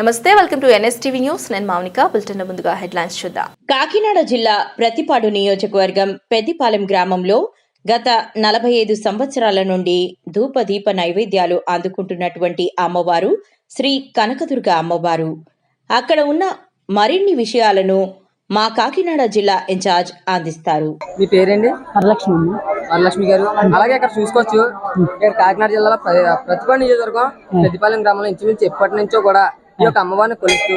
నమస్తే welcome to NSTV news. నేను Mounika bulletin ముందుగా హెడ్లైన్స్ చూద్దాం. కాకినాడ జిల్లా ప్రతిపాడు నియోజకవర్గం పెద్దిపాలెం గ్రామంలో గత నలభై ఐదు సంవత్సరాల నుండి ధూపదీప నైవేద్యాలు అందుకుంటున్నటువంటి అమ్మవారు శ్రీ కనకదుర్గ అమ్మవారు. అక్కడ ఉన్న మరిన్ని విషయాలను మా కాకినాడ జిల్లా ఇన్ఛార్జ్ అందిస్తారు. మీ పేరేంటి? వరలక్ష్మి అమ్మ. వరలక్ష్మి గారు. అలాగే ఇక్కడ చూసుకోవచ్చు. ఇక్కడ కాకినాడ జిల్లాలో ప్ర- ప్రతిపాడు నియోజకవర్గం పెద్దపాలెం గ్రామంలో ఇంచుమించు ఎప్పటి నుంచో కూడా ఈ యొక్క అమ్మవారిని కొలుస్తూ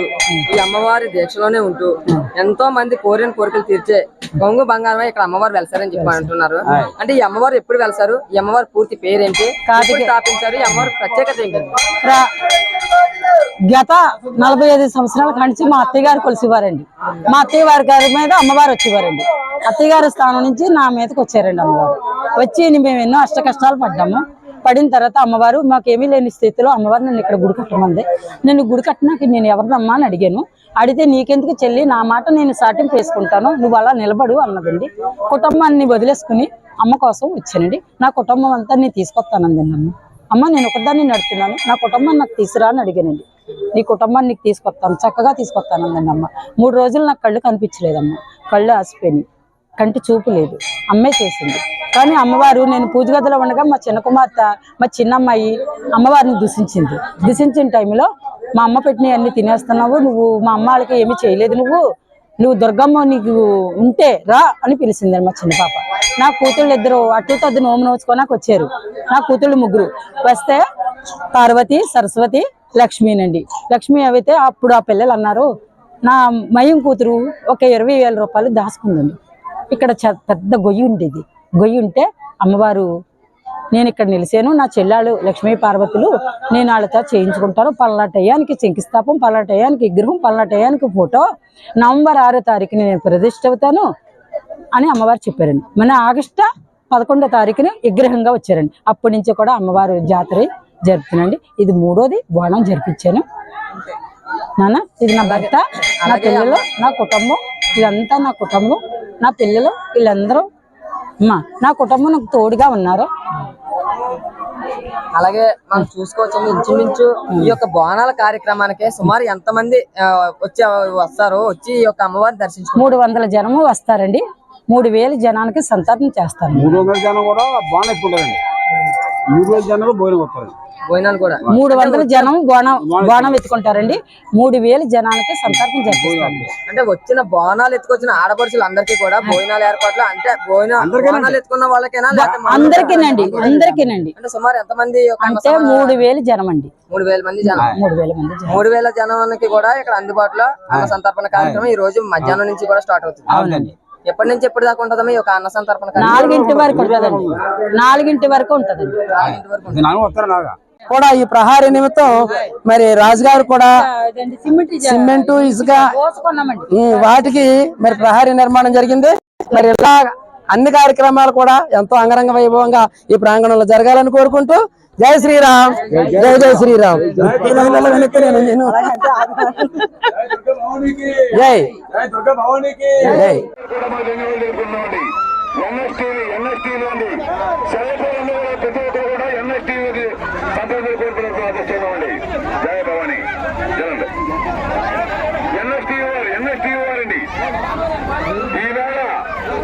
ఈ అమ్మవారి దీక్షలోనే ఉంటూ ఎంతో మంది కోరిన కోరికలు తీర్చే కొంగు బంగారమే ఇక్కడ అమ్మవారు వెళ్తారని చెప్పి అంటున్నారు. అంటే ఈ అమ్మవారు ఎప్పుడు వెళ్తారు ఈ అమ్మవారి పూర్తి పేరేంటి? స్థాపించారు? ఈ అమ్మవారి ప్రత్యేకత ఏంటండి రా- గత నలభై ఐదు సంవత్సరాల కాంచి మా అత్తయ్య గారు కొలిసేవారండి. మా అత్తయ్య వారి గారి మీద అమ్మవారు వచ్చేవారండి. అత్తయ్య గారి స్థానం నుంచి నా మీదకి వచ్చారండి అమ్మవారు. వచ్చి మేము ఎన్నో అష్ట కష్టాలు పడ్డాము. పడిన తర్వాత అమ్మవారు మాకేమీ లేని స్థితిలో అమ్మవారు నన్ను ఇక్కడ గుడి కట్టమంది. నేను గుడి కట్టినాక నేను ఎవరినమ్మా అని అడిగాను. అడిగితే నీకెందుకు చెల్లి? నా మాట నేను సాటింపు వేసుకుంటాను నువ్వు అలా నిలబడు అన్నదండి. కుటుంబాన్ని వదిలేసుకుని అమ్మ కోసం వచ్చానండి. నా కుటుంబం అంతా నేను తీసుకొస్తానండి అమ్మ. అమ్మ నేను ఒకదాన్ని నడుపుతున్నాను. నా కుటుంబాన్ని నాకు తీసుకురా అని అడిగానండి. నీ కుటుంబాన్ని నీకు తీసుకొస్తాను. చక్కగా తీసుకొస్తాను అందండి అమ్మ. మూడు రోజులు నాకు కళ్ళు కనిపించలేదమ్మ. కళ్ళు ఆసిపోయినాయి. కంటి చూపు లేదు. అమ్మే చేసింది. కానీ అమ్మవారు నేను పూజ గదిలో ఉండగా మా చిన్న కుమార్తె మా చిన్నమ్మాయి అమ్మవారిని దూషించింది. దూషించిన టైంలో మా అమ్మ పెట్టినవి అన్ని తినేస్తున్నావు నువ్వు మా అమ్మ వాళ్ళకి ఏమీ చేయలేదు నువ్వు. నువ్వు దుర్గమ్మ నీకు ఉంటే రా అని పిలిచింది మా చిన్న పాప. నా కూతుళ్ళు ఇద్దరు అటు తద్దు నోము నోచుకోనాకు వచ్చారు. నా కూతుళ్ళు ముగ్గురు. వస్తే పార్వతి సరస్వతి లక్ష్మీనండి. లక్ష్మి అయితే అప్పుడు ఆ పిల్లలు అన్నారు నా మయం కూతురు ఒక ఇరవై వేల రూపాయలు దాచుకుందండి. ఇక్కడ చ- పెద్ద గొయ్యి ఉండేది. గొయ్యి ఉంటే అమ్మవారు నేను ఇక్కడ నిలిచాను నా చెల్లాళ్ళు లక్ష్మీ పార్వతులు నేను వాళ్ళతో చేయించుకుంటాను. పలానా టయానికి శంకుస్థాపం పలానా టయానికి విగ్రహం పలానా టయానికి ఫోటో. నవంబర్ ఆరో తారీఖుని నేను ప్రతిష్ఠ అవుతాను అని అమ్మవారు చెప్పారండి. మన ఆగస్టు పదకొండో తారీఖున విగ్రహంగా వచ్చారండి. అప్పటి నుంచి కూడా అమ్మవారు జాతర జరుపుతున్నాండి ఇది మూడోది బోనం జరిపించాను. నాన్న ఇది నా భర్త నా పిల్లలు నా కుటుంబం ఇదంతా నా కుటుంబం నా పిల్లలు వీళ్ళందరూ అమ్మా నా కుటుంబం నాకు తోడుగా ఉన్నారు. అలాగే మనం చూసుకోవచ్చు ఇంచుమించు ఈ యొక్క బోనాల కార్యక్రమానికి సుమారు ఎంత మంది వచ్చి వస్తారో వచ్చి ఈ యొక్క అమ్మవారిని దర్శించుకుంటారు? మూడు వందల జనము వస్తారండి. మూడు వేల జనానికి సంతర్పణ చేస్తాను మూడు వందల జనం కూడా బాగా ఎక్కుంటారండి మూడు వేల జనాలు భోజనం వస్తారు భోజనాలు కూడా మూడు వందల జనం బోనం బోనం ఎత్తుకుంటారండి. మూడు వేల జనానికి సంతర్పణ జరిపిస్తాను అంటే వచ్చిన బోనాలు ఎత్తుకొచ్చిన ఆడపడుచులు అందరికీ కూడా భోజనాలు ఏర్పాట్లు అంటే భోజన బోనాలు ఎత్తుకున్న వాళ్ళకేనా? అందరికీనండి అందరికీనండి. అంటే సుమారు ఎంత మంది అంటే మూడు వేలు జనం అండి మూడు వేల మంది జనం. మూడు వేల మంది జనం. మూడు వేల జనానికి కూడా ఇక్కడ అందుబాటులో అన్న సంతర్పణ కార్యక్రమం ఈ రోజు మధ్యాహ్నం నుంచి కూడా స్టార్ట్ అవుతుంది. అవునండి. ఎప్పటి నుంచి ఎప్పటి దాకా ఉంటుందమ్మా ఈ యొక్క అన్న సంతర్పణ కార్యక్రమం? నాలుగింటి వరకు ఉంటుందండి. నాలుగింటి వరకు ఉంటుందండి. నాలుగింటి వరకు కూడా ఈ ప్రహారీ నిమిత్తం మరి రాజుగారు కూడా సిమెంట్ ఇసుక వాటికి మరి ప్రహారీ నిర్మాణం జరిగింది. మరి ఇలా అన్ని కార్యక్రమాలు కూడా ఎంతో అంగరంగ వైభవంగా ఈ ప్రాంగణంలో జరగాలని కోరుకుంటూ జై శ్రీరామ్. జై జై శ్రీరామ్. జై. జై ఎన్ఎస్టీవీ ఎన్ఎస్టీవీ అండి సెల్ ఫోన్లు కూడా ప్రతి ఒక్కరు కూడా ఎన్ఎస్టీవీకి సంప్రదించి కోరుకున్నట్టు ఆదేశిస్తున్నామండి జయ భవాని జనండి ఎన్ఎస్టీవీ వారు ఎన్ఎస్టీవీ వారండి ఈవేళ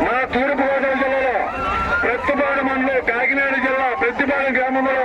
మన తూర్పుగోదావరి జిల్లాలో ప్రతిపాడు మండలం కాకినాడ జిల్లా ప్రతిపాడు గ్రామంలో